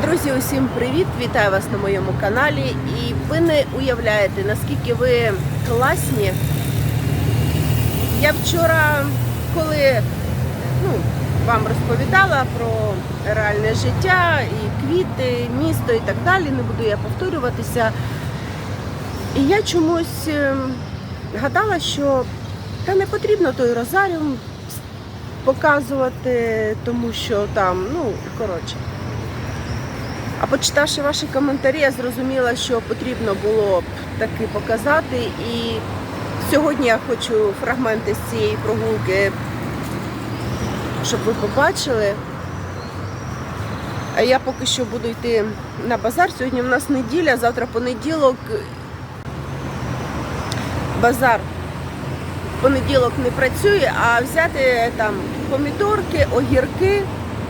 Друзі, усім привіт! Вітаю вас на моєму каналі. І ви не уявляєте, наскільки ви класні. Я вчора, коли ну, вам розповідала про реальне життя, і квіти, місто і так далі, не буду я повторюватися. І я чомусь ем, гадала, що та не потрібно той розаріум показувати, тому що там, ну, коротше. А почитавши ваші коментарі, я зрозуміла, що потрібно було б таки показати. І сьогодні я хочу фрагменти з цієї прогулки, щоб ви побачили. А я поки що буду йти на базар. Сьогодні в нас неділя, завтра понеділок. Базар понеділок не працює, а взяти там помідорки, огірки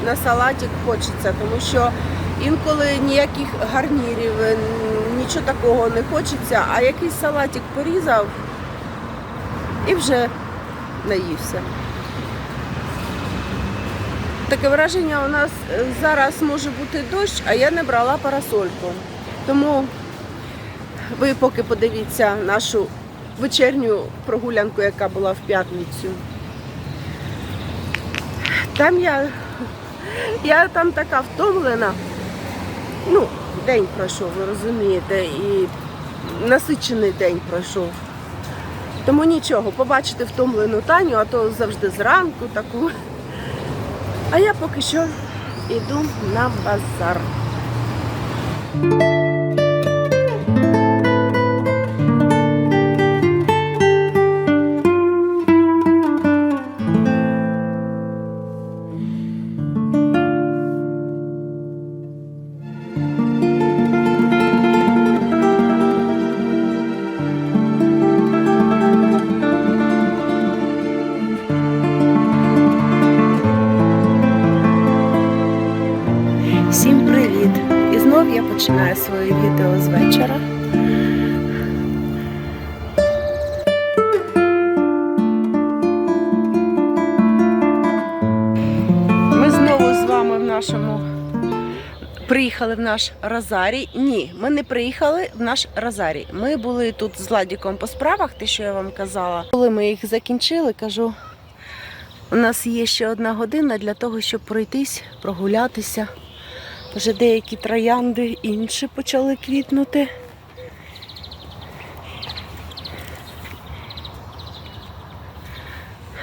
на салатик хочеться, тому що інколи ніяких гарнірів, е, нічого такого не хочеться, а якийсь салатик порізав і вже наївся. Таке враження у нас е, зараз може бути дощ, а я не брала парасольку. Тому ви поки подивіться нашу вечірню прогулянку, яка була в п'ятницю. Там я, я там така втомлена. Ну, день пройшов, ви розумієте, і насичений день пройшов. Тому нічого, побачити втомлену Таню, а то завжди зранку таку. А я поки що йду на базар. Нашому приїхали в наш Розарій. Ні, ми не приїхали в наш Розарій. Ми були тут з Ладіком по справах, те, що я вам казала. Коли ми їх закінчили, кажу, у нас є ще одна година для того, щоб пройтись, прогулятися. Вже деякі троянди інші почали квітнути.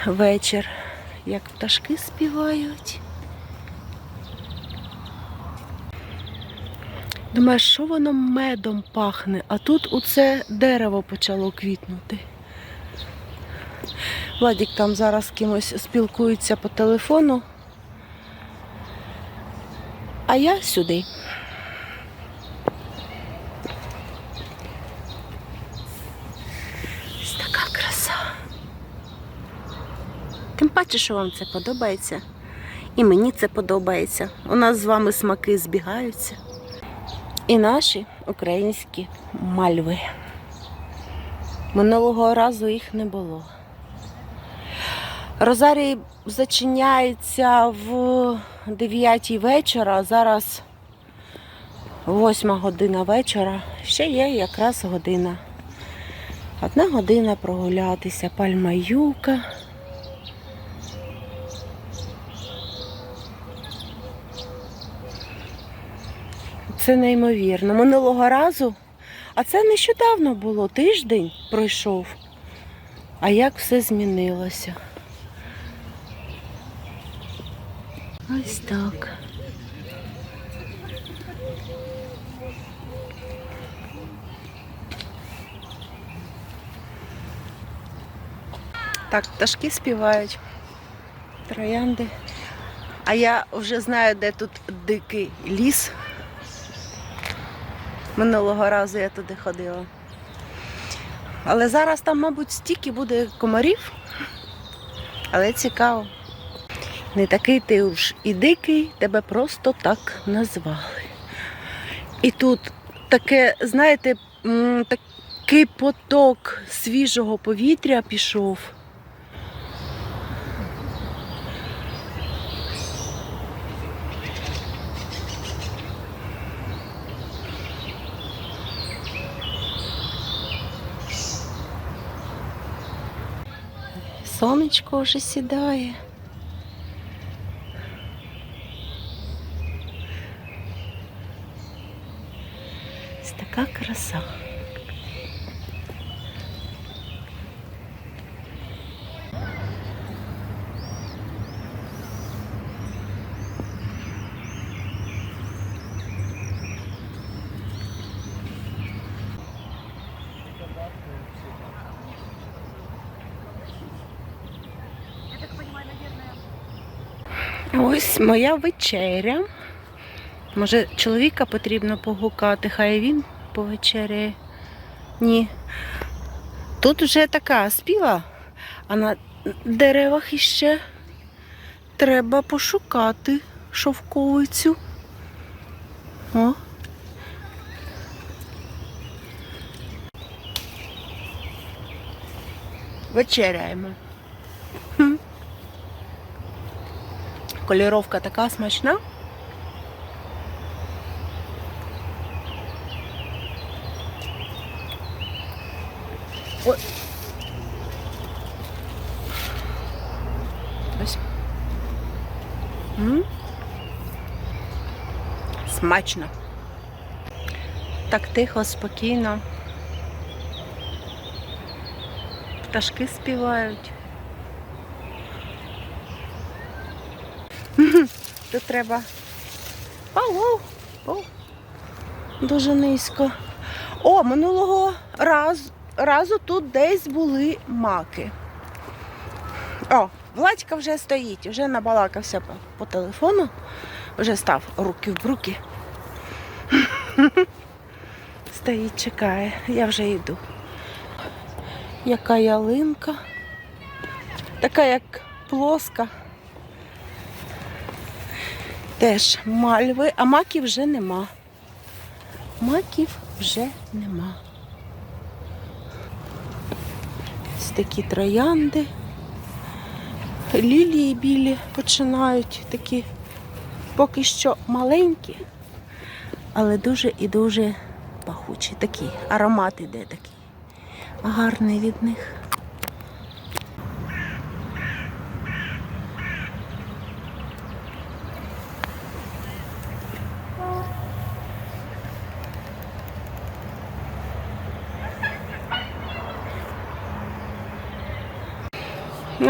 Вечір, як пташки співають. Думаю, що воно медом пахне, а тут оце дерево почало квітнути. Владік там зараз з кимось спілкується по телефону. А я сюди. Ось така краса. Тим паче, що вам це подобається. І мені це подобається. У нас з вами смаки збігаються. І наші українські мальви. Минулого разу їх не було. Розарій зачиняється в 9 вечора, а зараз 8 година вечора. Ще є якраз година. Одна година прогулятися, пальма юка. Це неймовірно. Минулого разу, а це нещодавно було, тиждень пройшов. А як все змінилося? Ось так. Так, пташки співають, троянди. А я вже знаю, де тут дикий ліс. Минулого разу я туди ходила. Але зараз там, мабуть, стільки буде комарів. Але цікаво. Не такий ти уж і дикий, тебе просто так назвали. І тут таке, знаєте, такий поток свіжого повітря пішов. Сонечко вже сідає. Ось така краса. Ось моя вечеря. Може, чоловіка потрібно погукати, хай він повечеряє. Ні. Тут вже така спіла, а на деревах іще треба пошукати шовковицю. О. Вечеряємо. Кольоровка така смачна. Ой. Ось. М? Смачно. Так тихо, спокійно. Пташки співають. Тут треба. Дуже низько. О, минулого разу, разу тут десь були маки. О, Владька вже стоїть, вже набалакався по, по телефону, вже став руки в руки. Стоїть, чекає, я вже йду. Яка ялинка, така як плоска. Теж мальви, а маків вже нема. Маків вже нема. Ось такі троянди. Лілії білі починають такі поки що маленькі, але дуже і дуже пахучі. Такі аромат іде такий. Гарний від них.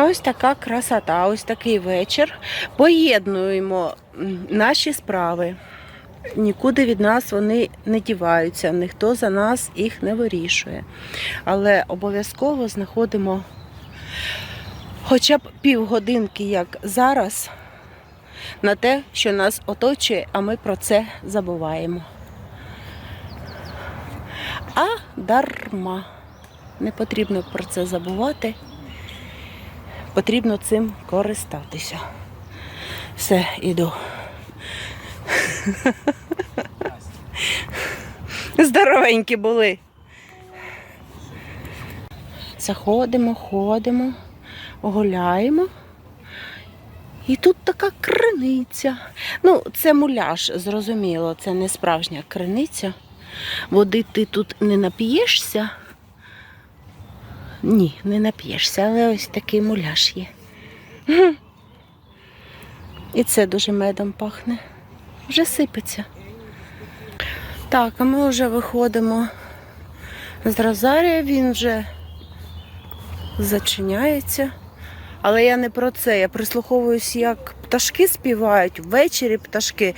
Ось така красота, ось такий вечір. Поєднуємо наші справи. Нікуди від нас вони не діваються, ніхто за нас їх не вирішує. Але обов'язково знаходимо хоча б півгодинки, як зараз, на те, що нас оточує, а ми про це забуваємо. А дарма. Не потрібно про це забувати потрібно цим користатися. Все, іду. Здоровенькі були. Заходимо, ходимо, гуляємо. І тут така криниця. Ну, це муляж, зрозуміло, це не справжня криниця. Води ти тут не нап'єшся. Ні, не нап'єшся, але ось такий муляж є. І це дуже медом пахне. Вже сипеться. Так, а ми вже виходимо з Розарія, він вже зачиняється. Але я не про це. Я прислуховуюсь, як пташки співають, ввечері пташки.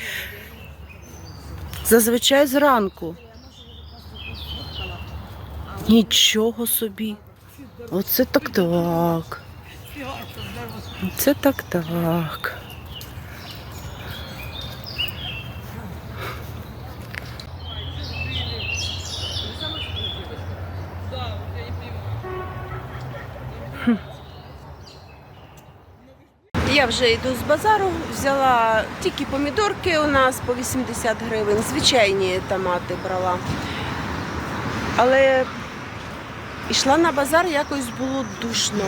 Зазвичай зранку. Нічого собі. Оце так так. Оце так так. Хм. Я вже йду з базару, взяла тільки помідорки у нас по 80 гривень, звичайні томати брала. Але йшла на базар, якось було душно.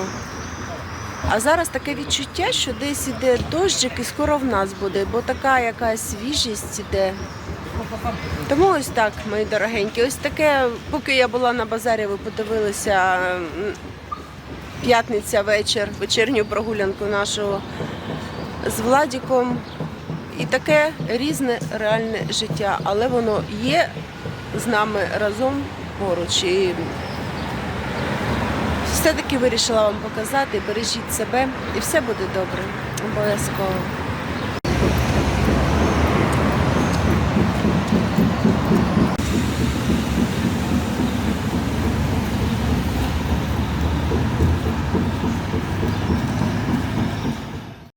А зараз таке відчуття, що десь іде дощик і скоро в нас буде, бо така якась свіжість іде. Тому ось так, мої дорогенькі, ось таке, поки я була на базарі, ви подивилися п'ятниця вечір, вечірню прогулянку нашого з Владіком. І таке різне реальне життя, але воно є з нами разом поруч. І все-таки вирішила вам показати, бережіть себе і все буде добре. Обов'язково.